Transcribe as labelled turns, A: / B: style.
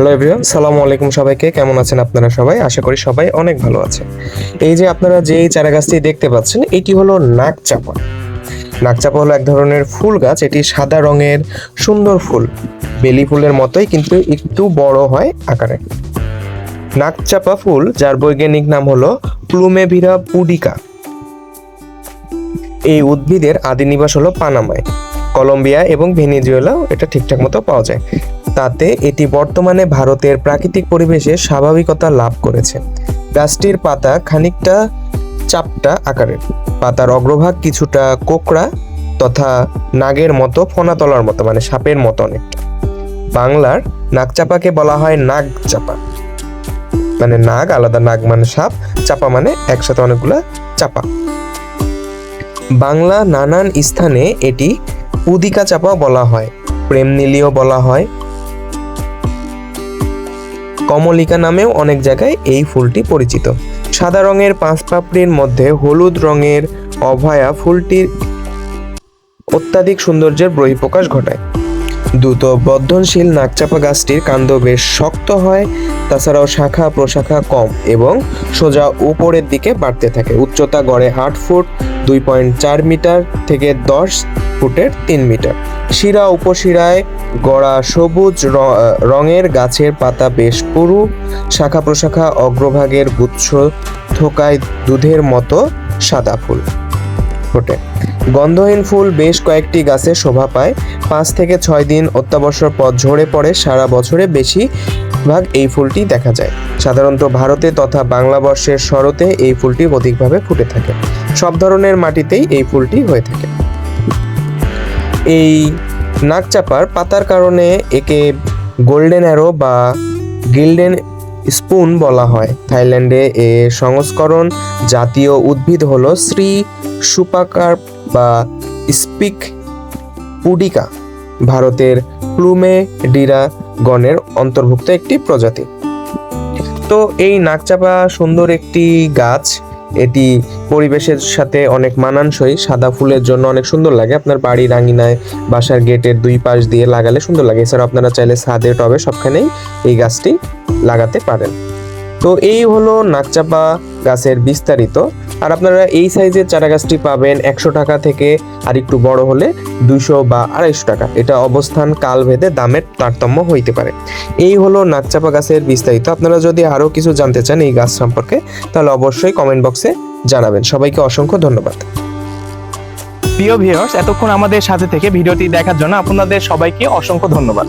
A: Hello everyone, সালামু আলাইকুম সবাইকে। কেমন আছেন আপনারা সবাই? আশা করি সবাই অনেক ভালো আছে এই যে আপনারা যে চারা গাছটি দেখতে পাচ্ছেন, এটি হলো নাকচাপা নাকচাপা হলো এক ধরনের ফুল গাছ, এটি সাদা রঙের সুন্দর ফুল, বেলি ফুলের মতোই, কিন্তু একটু বড় হয় আকারে। নাকচাপা ফুল, যার বৈজ্ঞানিক নাম হলো প্লুমেভিরা পুডিকা। এই উদ্ভিদের আদি নিবাস হলো পানামায়। কলম্বিয়া এবং ভেনেজুয়েলাও এটা ঠিকঠাক মতো পাওয়া যায়। তাতে এটি বর্তমানে ভারতের প্রাকৃতিক পরিবেশে স্বাভাবিকতা লাভ করেছে। গাছটির পাতা খানিকটা চাপটা আকারের। পাতার অগ্রভাগ কিছুটা কোকড়া তথা নাগের মতো ফোনাতলার মতো মানে সাপের মতো অনেকটা। বাংলার নাগচাপাকে বলা হয় নাগ চাপা মানে নাগ, আলাদা নাগ মানে সাপ, চাপা মানে একসাথে অনেকগুলা চাপা। বাংলা নানান স্থানে এটি উদিকা চাপা বলা হয় প্রেম নীলিও বলা হয় কমলিকা নামেও অনেক জায়গায় এই ফুলটি পরিচিত। সাদা রঙের পাঁচ পাপড়ির মধ্যে হলুদ রঙের অভয়া ফুলটির অত্যাধিক সৌন্দর্যের বহিঃপ্রকাশ ঘটায়। দ্রুত বর্ধনশীল নাকচাপা গাছটির কাণ্ড বেশ শক্ত হয়, তাছাড়াও শাখা প্রশাখা কম এবং সোজা উপরের দিকে বাড়তে থাকে। উচ্চতা গড়ে আট ফুট, দুই পয়েন্ট চার মিটার থেকে দশ ফুটের তিন মিটার। শিরা উপশিরায় গড়া সবুজ রঙের গাছের পাতা বেশ পুরু। শাখা প্রশাখা অগ্রভাগের গুচ্ছ থোকায় দুধের মতো সাদা ফুল। ফোটে গন্ধহীন ফুল বেশ কয়েকটি গাছে শোভা পায়। পাঁচ থেকে ছয় দিন অত্যাবসর পথ ঝরে পড়ে সারা বছরে বেশি ভাগ এই ফুলটি দেখা যায়। সাধারণত ভারতে তথা বাংলা বর্ষের শরতে এই ফুলটি অধিকভাবে ফুটে থাকে। সব ধরনের মাটিতেই এই ফুলটি হয়ে থাকে। এই নাকচাপার পাতার কারণে একে গোল্ডেন অ্যারো বা গিল্ডেন স্পুন বলা হয়। থাইল্যান্ডে এ সংস্করণ জাতীয় উদ্ভিদ হলো শ্রী সুপাকার বা স্পিক পুডিকা, ভারতের প্লুমে ডিরা গণের অন্তর্ভুক্ত একটি প্রজাতি। তো এই নাকচাপা সুন্দর একটি গাছ এটি পরিবেশের সাথে অনেক মানানসই। সাদা ফুলের জন্য অনেক সুন্দর লাগে। আপনার বাড়ির আঙিনায় বাসার গেটের দুই পাশ দিয়ে লাগালে সুন্দর লাগে। এছাড়া আপনারা চাইলে ছাদে, টবে সবখানেই এই গাছটি লাগাতে পারেন। তো এই হলো নাকচাপা গাছের বিস্তারিত আর আপনারা এই সাইজের চারা গাছটি পাবেন একশো টাকা থেকে আর একটু বড় হলে দুইশো বা আড়াইশো টাকা। এটা অবস্থান কাল ভেদে দামের তারতম্য হইতে পারে। এই হলো নাকচাপা গাছের বিস্তারিত। আপনারা যদি আরও কিছু জানতে চান এই গাছ সম্পর্কে, তাহলে অবশ্যই কমেন্ট বক্সে জানাবেন। সবাইকে অসংখ্য ধন্যবাদ। প্রিয় ভিউয়ার্স এতক্ষণ আমাদের সাথে থেকে ভিডিওটি দেখার জন্য আপনাদের সবাইকে অসংখ্য ধন্যবাদ।